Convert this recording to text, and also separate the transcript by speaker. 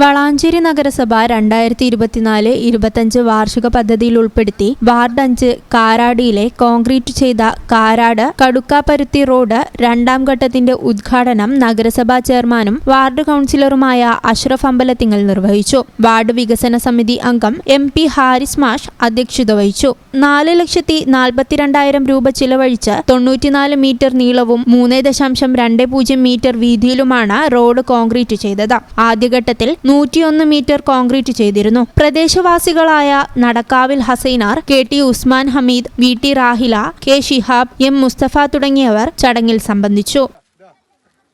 Speaker 1: വളാഞ്ചേരി നഗരസഭ രണ്ടായിരത്തി ഇരുപത്തിനാല് ഇരുപത്തഞ്ച് വാർഷിക പദ്ധതിയിൽ ഉൾപ്പെടുത്തി വാർഡ് അഞ്ച് കാരാടിയിലെ കോൺക്രീറ്റ് ചെയ്ത കാരാട് കടുക്കാപ്പരുത്തി റോഡ് രണ്ടാം ഘട്ടത്തിന്റെ ഉദ്ഘാടനം നഗരസഭാ ചെയർമാനും വാർഡ് കൗൺസിലറുമായ അഷ്റഫ് അമ്പലത്തിങ്ങൽ നിർവഹിച്ചു. വാർഡ് വികസന സമിതി അംഗം എം പി ഹാരിസ് മാഷ് അധ്യക്ഷത വഹിച്ചു. നാല് ലക്ഷത്തി നാൽപ്പത്തിരണ്ടായിരം രൂപ ചിലവഴിച്ച് തൊണ്ണൂറ്റിനാല് മീറ്റർ നീളവും മൂന്ന് ദശാംശം രണ്ട് പൂജ്യം മീറ്റർ വീതിയിലുമാണ് റോഡ് കോൺക്രീറ്റ് ചെയ്തത്. ആദ്യഘട്ടത്തിൽ നൂറ്റിയൊന്ന് മീറ്റർ കോൺക്രീറ്റ് ചെയ്തിരുന്നു. പ്രദേശവാസികളായ നടക്കാവിൽ Hasainar K T Usman Hameed V T Rahila K Shihab M Mustafa തുടങ്ങിയവർ ചടങ്ങിൽ സംബന്ധിച്ചു.